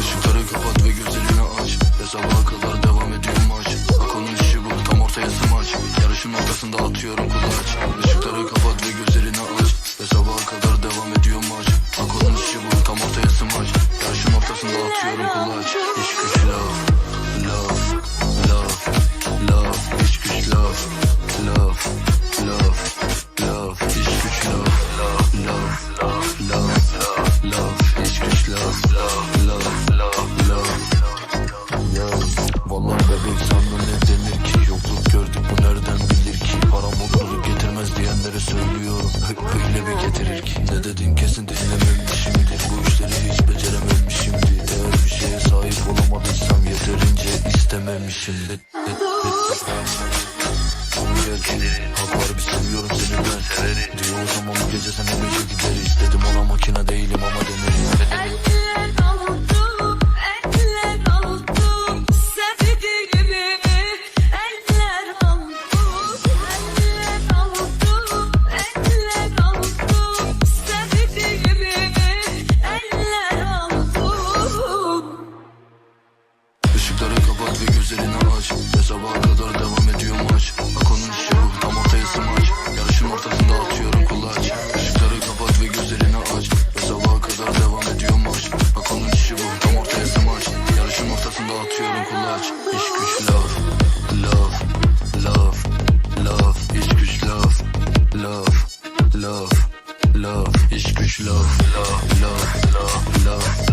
Işıkları kapat ve gözlerini aç. Ve sabaha kadar devam ediyor maç. Akonun işi bu tam ortaya smaç. Yarışın ortasında atıyorum kulaç. Işıkları kapat ve gözlerini aç. Ve sabaha kadar devam ediyor maç. Akonun işi bu tam ortaya smaç. Yarışın ortasında atıyorum kulaç. Ne dedin kesin dinlememişimdir Bu işleri hiç becerememişimdir Eğer bir şeye sahip olamadıysam Yeterince istememişimdir Gel Hak var bir seviyorum seni aç Ve sabaha kadar devam ediyor maç. Akonun işi bu tam ortaya smaç. Yarışın ortasında atıyorum kulaç Işıkları kapat ve gözlerini aç. Ve sabaha kadar devam ediyor maç. Akonun işi bu tam ortaya smaç. Yarışın ortasında atıyorum kulaç İş güç love Love Love Love İş güç love Love Love Love İş güç love Love Love Love Love